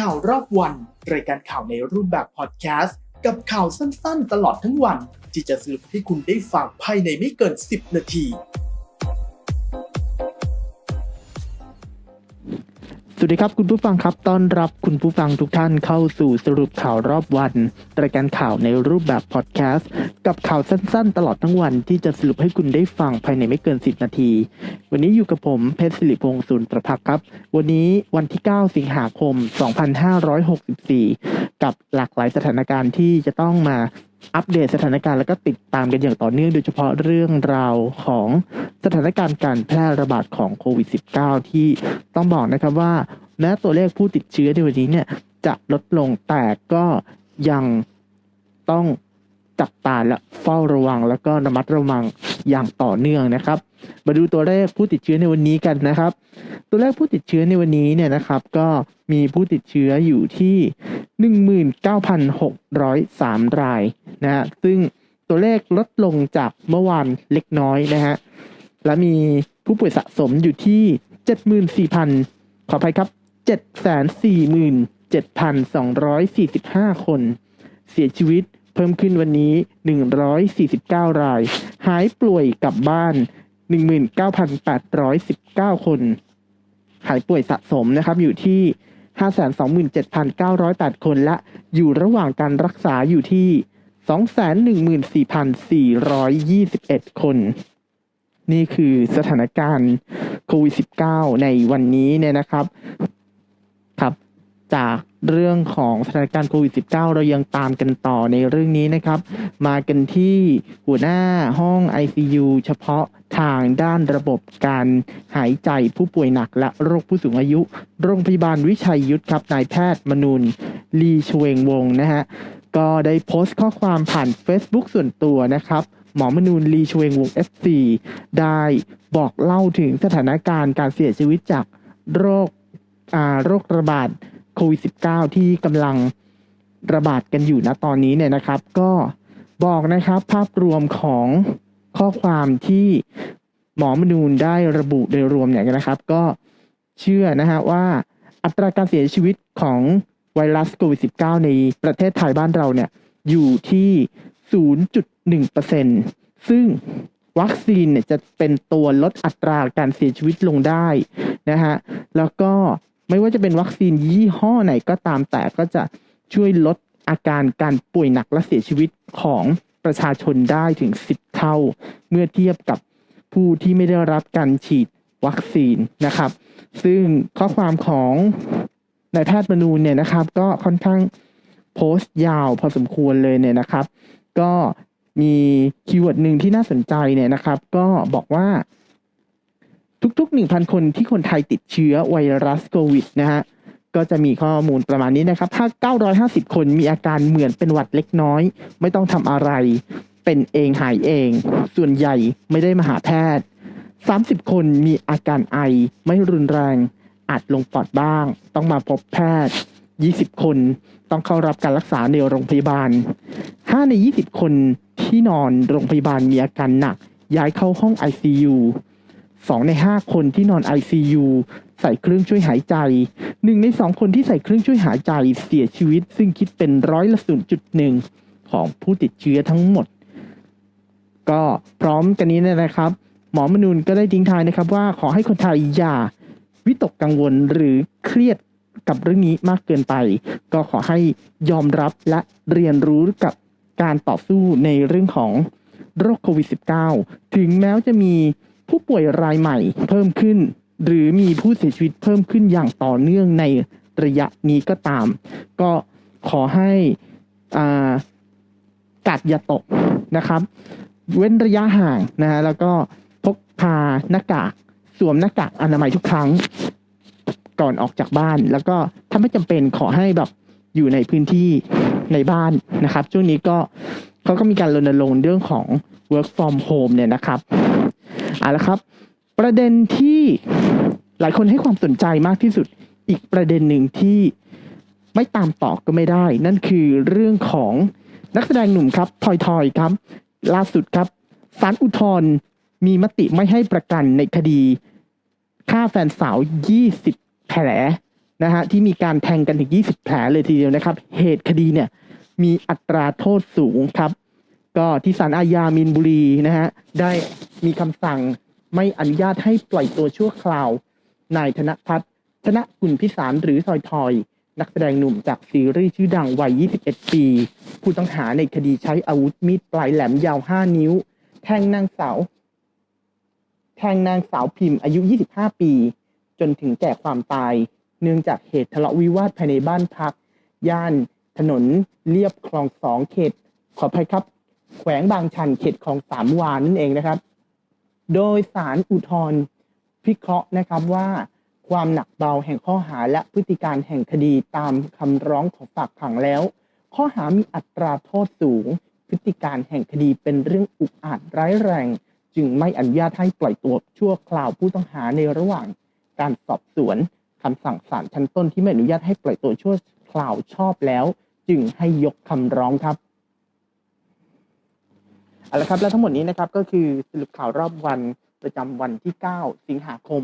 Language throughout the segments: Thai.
ข่าวรอบวัน รายการข่าวในรูปแบบพอดแคสต์ กับข่าวสั้นๆ ตลอดทั้งวัน ที่จะสรุปให้คุณได้ฟังภายในไม่เกิน 10 นาที วัสดีครับคุณผู้ฟังครับต้อนรับคุณผู้ฟังทุกท่านเข้าสู่สรุปข่าวรอบวันรายการข่าวในรูปแบบพอดแคสต์กับข่าวสั้นๆ ตลอดทั้งวันที่จะสรุปให้คุณได้ฟังภายในไม่เกิน 10 นาที วันนี้อยู่กับผมเพชรสิริพงศ์สุนทรพักครับ วันนี้วันที่ 9 สิงหาคม 2564 กับหลากหลายสถานการณ์ที่จะต้องมาอัปเดตสถานการณ์แล้วก็ติดตามกันอย่างต่อเนื่องโดยเฉพาะเรื่องราวของสถานการณ์การแพร่ระบาดของโควิด -19 ที่ต้องบอกนะครับว่า แม้ตัวเลขผู้ติดเชื้อในวันนี้เนี่ยจะลดลงแต่ก็ยังต้องจับตาและเฝ้าระวัง แล้วก็ระมัดระวังอย่างต่อเนื่องนะครับ มาดูตัวเลขผู้ติดเชื้อในวันนี้กันนะครับ ตัวเลขผู้ติดเชื้อในวันนี้เนี่ยนะครับ ก็มีผู้ติดเชื้ออยู่ที่ 19,603 รายนะฮะซึ่งตัวเลขลดลงจากเมื่อวานเล็กน้อยนะฮะและมีผู้ป่วยสะสมอยู่ที่ 74,000 ขออภัยครับ 747,245 คน เสียชีวิตเพิ่มขึ้นวันนี้ 149 ราย หายป่วยกลับบ้าน 19,819 คน หายป่วยสะสมนะครับอยู่ที่ 527,908 คนและอยู่ระหว่างการรักษาอยู่ที่214,421 คน นี่คือสถานการณ์โควิด -19 ในวันนี้เนี่ยนะครับ จากเรื่องของสถานการณ์โควิด -19 เรายังตามกันต่อในเรื่องนี้นะครับ มากันที่หัวหน้าห้อง ICU เฉพาะทางด้านระบบการหายใจผู้ป่วยหนักและโรคผู้สูงอายุ โรงพยาบาลวิชัยยุทธครับนายแพทย์มนูนลีชเวงวงนะฮะก็ได้โพสต์ข้อความผ่าน Facebook ส่วนตัวนะครับ หมอมนูนลีชเวงวง FC ได้บอกเล่าถึงสถานการณ์การเสียชีวิตจากโรคโรคระบาด โควิด -19 ที่กำลังระบาดกันอยู่ณตอนนี้เนี่ยนะครับ ก็บอกนะครับภาพรวมของข้อความที่หมอมนูนได้ระบุโดยรวมเนี่ยนะครับ ก็เชื่อนะฮะว่าอัตราการเสียชีวิตของไวรัสโควิด -19 ในประเทศไทยบ้านเราเนี่ยอยู่ที่ 0.1%ซึ่งวัคซีนเนี่ยจะเป็นตัวลดอัตราการเสียชีวิตลงได้นะฮะ แล้วก็ ไม่ว่าจะเป็นวัคซีนยี่ห้อไหนก็ตามแต่ก็จะช่วยลดอาการการป่วยหนักและเสียชีวิตของประชาชนได้ถึง 10 เท่า เมื่อเทียบกับผู้ที่ไม่ได้รับการฉีดวัคซีนนะครับ ซึ่งข้อความของนายแพทย์มนูนเนี่ยนะครับ ก็ค่อนข้างโพสต์ยาวพอสมควรเลยเนี่ยนะครับ ก็มีคีย์เวิร์ดหนึ่งที่น่าสนใจเนี่ยนะครับ ก็บอกว่า ทุกๆ 1,000 คนที่คนไทยติดเชื้อไวรัสโควิดนะฮะก็จะมีข้อมูลประมาณนี้นะครับ ถ้า 950 คนมีอาการเหมือนเป็นหวัดเล็กน้อย ไม่ต้องทำอะไร เป็นเองหายเอง ส่วนใหญ่ไม่ได้มาหาแพทย์ 30 คนมีอาการไอไม่รุนแรงอาจลงปอดบ้าง ต้องมาพบแพทย์ 20 คนต้องเข้ารับการรักษาในโรงพยาบาล 5 ใน 20 คนที่นอนโรงพยาบาลมีอาการหนัก ย้ายเข้าห้อง ICU สองในห้าคนที่นอน ICU ใส่เครื่องช่วยหายใจหนึ่งในสองคนที่ใส่เครื่องช่วยหายใจเสียชีวิต ซึ่งคิดเป็นร้อยละศูนจุดหนึ่งของผู้ติดเชื้อทั้งหมด ก็พร้อมกันนี้เนี่ยนะครับ หมอมนูนก็ได้ทิ้งท้ายนะครับว่าขอให้คนไทยอย่าวิตกกังวลหรือเครียดกับเรื่องนี้มากเกินไป ก็ขอให้ยอมรับและเรียนรู้กับการต่อสู้ในเรื่องของโรคโควิด -19 ถึงแม้จะมี ผู้ป่วยรายใหม่เพิ่มขึ้น หรือมีผู้เสียชีวิตเพิ่มขึ้นอย่างต่อเนื่องในระยะนี้ก็ตาม ก็ขอให้อ่ากาดอย่าตกนะครับ เว้นระยะห่างนะฮะแล้วก็พกพาหน้ากากสวมหน้ากากอนามัยทุกครั้งก่อนออกจากบ้าน แล้วก็ถ้าไม่จำเป็นขอให้แบบอยู่ในพื้นที่ในบ้านนะครับ ช่วงนี้ก็เขาก็มีการรณรงค์เรื่องของ work from home เนี่ยนะครับ เอาละครับ ประเด็นที่หลายคนให้ความสนใจมากที่สุดอีกประเด็นหนึ่งที่ไม่ตามต่อก็ไม่ได้ นั่นคือเรื่องของนักแสดงหนุ่มครับทอยทอยครับ ล่าสุดครับศาลอุทธรณ์มีมติไม่ให้ประกันในคดีฆ่าแฟนสาว 20 แผลนะฮะที่มีการแทงกันถึง 20 แผลเลยทีเดียวนะครับ เหตุคดีเนี่ยมีอัตราโทษสูงครับ ก็ที่ศาลอาญามีนบุรีนะฮะได้มีคำสั่งไม่อนุญาตให้ปล่อยตัวชั่วคราว นายธนพัฒน์ชนะกุลพิสารหรือทอยทอย นักแสดงหนุ่มจากซีรีส์ชื่อดังวัย 21 ปี ผู้ต้องหาในคดีใช้อาวุธมีดปลายแหลมยาว 5 นิ้ว แทงนางสาวแทงนางสาวพิมพ์อายุ 25 ปี จนถึงแก่ความตาย เนื่องจากเหตุทะเลาะวิวาทภายในบ้านพัก ย่านถนนเรียบคลองสองเขต ขออภัยครับ แขวงบางชันเขตคลองสามวานั่นเองนะครับ โดยสารอุทธรณ์พิเคราะห์นะครับว่าความหนักเบาแห่งข้อหาและพฤติการแห่งคดีตามคำร้องของฝากขังแล้ว ข้อหามีอัตราโทษสูง พฤติการแห่งคดีเป็นเรื่องอุกอาจร้ายแรง จึงไม่อนุญาตให้ปล่อยตัวชั่วคราวผู้ต้องหาในระหว่าง การสอบสวนคำสั่งศาลชั้นต้นที่ไม่อนุญาตให้ปล่อยตัวชั่วคราวชอบแล้ว จึงให้ยกคำร้องครับ เอาละครับและทั้งหมดนี้นะครับก็คือสรุปข่าวรอบวันประจำวันที่ 9 สิงหาคม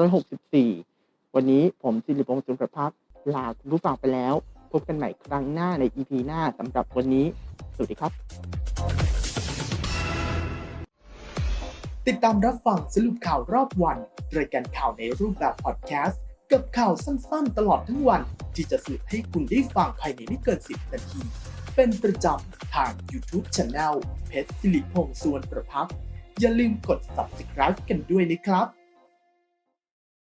2564 วันนี้ผมสิริพงศ์สุนทรพักษ์ลาคุณผู้ฟังไปแล้ว พบกันใหม่ครั้งหน้าใน EP หน้าสำหรับวันนี้ สวัสดีครับ ติดตามรับฟังสรุปข่าวรอบวันรายการข่าวในรูปแบบพอดแคสต์กับข่าวสั้นๆ ตลอดทั้งวัน ที่จะสรุปให้คุณได้ฟังภายในไม่เกิน 10 นาที เป็นประจำ ทาง YouTube Channel เพชรสิริพงษ์สวนประพัก อย่าลืมกด subscribe กันด้วยนะครับ